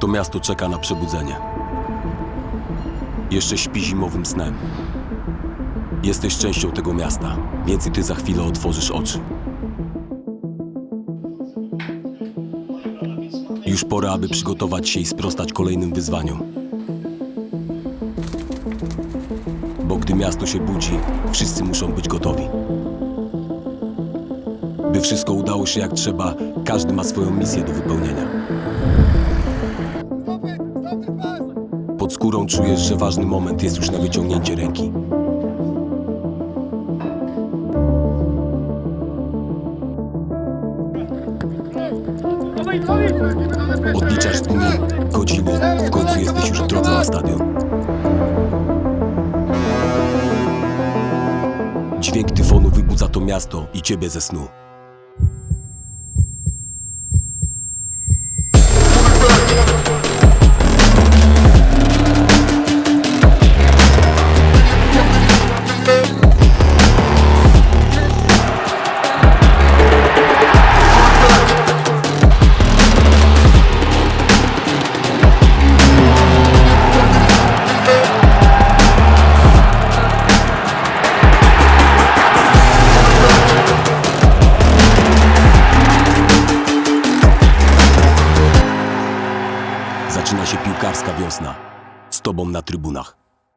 To miasto czeka na przebudzenie. Jeszcze śpi zimowym snem. Jesteś częścią tego miasta, więc i ty za chwilę otworzysz oczy. Już pora, aby przygotować się i sprostać kolejnym wyzwaniom. Bo gdy miasto się budzi, wszyscy muszą być gotowi. By wszystko udało się jak trzeba, każdy ma swoją misję do wypełnienia. Pod skórą czujesz, że ważny moment jest już na wyciągnięcie ręki. Odliczasz dni, godziny, w końcu jesteś już w drodze na stadion. Dźwięk tyfonu wybudza to miasto i ciebie ze snu. Zaczyna się piłkarska wiosna. Z tobą na trybunach.